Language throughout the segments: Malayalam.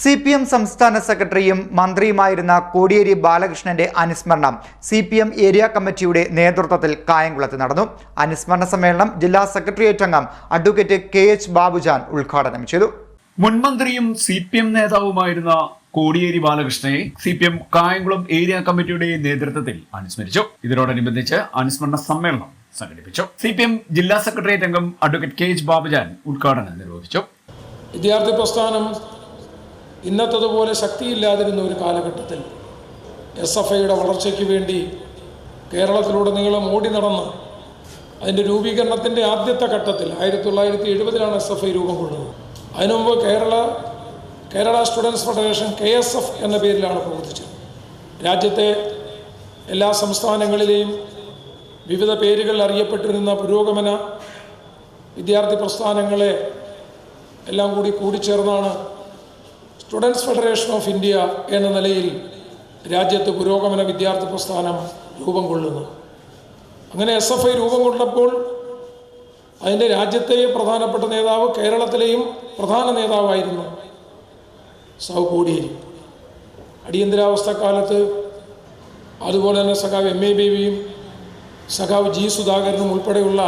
സി പി എം സംസ്ഥാന സെക്രട്ടറിയും മന്ത്രിയുമായിരുന്ന കോടിയേരി ബാലകൃഷ്ണന്റെ അനുസ്മരണം സി പി എം ഏരിയ കമ്മിറ്റിയുടെ നേതൃത്വത്തിൽ കായംകുളത്ത് നടന്നു. അനുസ്മരണ സമ്മേളനം ജില്ലാ സെക്രട്ടേറിയറ്റ് അംഗം അഡ്വക്കേറ്റ് കെ എച്ച് ബാബുജാൻ ഉദ്ഘാടനം ചെയ്തു. മുൻമന്ത്രിയും സി പി എം നേതാവുമായിരുന്ന Kodiyeri ബാലകൃഷ്ണനെ C P M Kayamkulam area committee നേതൃത്വത്തിൽ അനുസ്മരിച്ചു. ഇതിനോടനുബന്ധിച്ച് അനുസ്മരണ സമ്മേളനം സംഘടിപ്പിച്ചു. സി പി എം ജില്ലാ സെക്രട്ടേറിയറ്റ് അംഗം അഡ്വക്കേറ്റ് കെ എച്ച് ബാബുജാൻ ഉദ്ഘാടനം നിർവഹിച്ചു. വിദ്യാർത്ഥി പ്രസ്ഥാനം ഇന്നത്തതുപോലെ ശക്തിയില്ലാതിരുന്ന ഒരു കാലഘട്ടത്തിൽ എസ് എഫ് ഐയുടെ വളർച്ചയ്ക്ക് വേണ്ടി കേരളത്തിലുടനീളം ഓടി നടന്ന് അതിന്റെ രൂപീകരണത്തിന്റെ ആദ്യത്തെ ഘട്ടത്തിൽ ആയിരത്തി തൊള്ളായിരത്തി എഴുപതിലാണ് എസ് എഫ് ഐ രൂപം കൊള്ളുന്നത്. അതിനു മുമ്പ് Kerala Kerala students federation K S F എന്ന പേരിലാണ് പ്രവർത്തിച്ചത്. രാജ്യത്തെ എല്ലാ സംസ്ഥാനങ്ങളിലെയും വിവിധ പേരുകളിൽ അറിയപ്പെട്ടിരുന്ന പുരോഗമന വിദ്യാർത്ഥി പ്രസ്ഥാനങ്ങളെ എല്ലാം കൂടി കൂടിച്ചേർന്നാണ് സ്റ്റുഡൻസ് ഫെഡറേഷൻ ഓഫ് ഇന്ത്യ എന്ന നിലയിൽ രാജ്യത്ത് പുരോഗമന വിദ്യാർത്ഥി പ്രസ്ഥാനം രൂപം കൊള്ളുന്നു. അങ്ങനെ എസ് എഫ് ഐ രൂപം കൊണ്ടപ്പോൾ അതിന്റെ രാജ്യത്തെയും പ്രധാനപ്പെട്ട നേതാവ് കേരളത്തിലെയും പ്രധാന നേതാവായിരുന്നു സൗ കോടിയേരി. അടിയന്തരാവസ്ഥ കാലത്ത് അതുപോലെ തന്നെ സഖാവ് എം എ ബേബിയും സഖാവ് ജി സുധാകരനും ഉൾപ്പെടെയുള്ള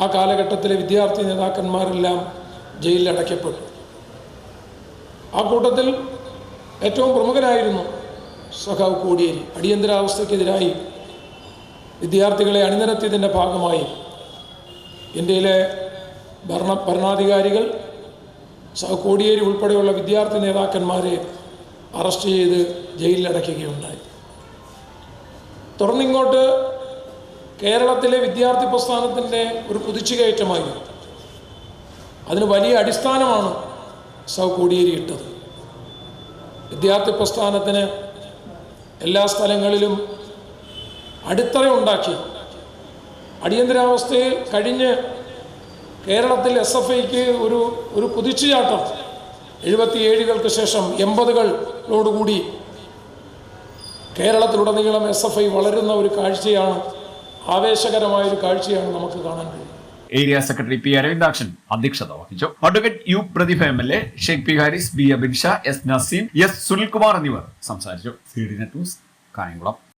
ആ കാലഘട്ടത്തിലെ വിദ്യാർത്ഥി നേതാക്കന്മാരെല്ലാം ജയിലിൽ അടയ്ക്കപ്പെട്ടു. ആ കൂട്ടത്തിൽ ഏറ്റവും പ്രമുഖനായിരുന്നു സഖാവ് കോടിയേരി. അടിയന്തരാവസ്ഥയ്ക്കെതിരായി വിദ്യാർത്ഥികളെ അണിനിരത്തിയതിന്റെ ഭാഗമായി ഇന്ത്യയിലെ ഭരണ ഭരണാധികാരികൾ സഹ കോടിയേരി ഉൾപ്പെടെയുള്ള വിദ്യാർത്ഥി നേതാക്കന്മാരെ അറസ്റ്റ് ചെയ്ത് ജയിലിലടയ്ക്കുകയുണ്ടായി തുടർന്നിങ്ങോട്ട് കേരളത്തിലെ വിദ്യാർത്ഥി പ്രസ്ഥാനത്തിന്റെ ഒരു കുതിച്ചുകയറ്റമായിരുന്നു അതിന് വലിയ അടിസ്ഥാനമാണ് സൗ കോടിയേരി ഇട്ടത് വിദ്യാർത്ഥി പ്രസ്ഥാനത്തിന് എല്ലാ സ്ഥലങ്ങളിലും അടിത്തറ ഉണ്ടാക്കി. അടിയന്തരാവസ്ഥയിൽ കഴിഞ്ഞ് കേരളത്തിൽ എസ് എഫ് ഐക്ക് ഒരു ഒരു കുതിച്ചുചാട്ടം. എഴുപത്തിയേഴുകൾക്ക് ശേഷം എൺപതുകളോടുകൂടി കേരളത്തിലുടനീളം എസ് എഫ് ഐ വളരുന്ന ഒരു കാഴ്ചയാണ് ആവേശകരമായൊരു കാഴ്ചയാണ് നമുക്ക് കാണാൻ കഴിയുന്നത്. ഏരിയ സെക്രട്ടറി പി അരവിന്ദാക്ഷൻ അധ്യക്ഷത വഹിച്ചു. Advocate U Pradeep M L A Sheikh P Haris B Abin Shah S Naseem S Sunilkumar എന്നിവർ സംസാരിച്ചു. C D news Kayamkulam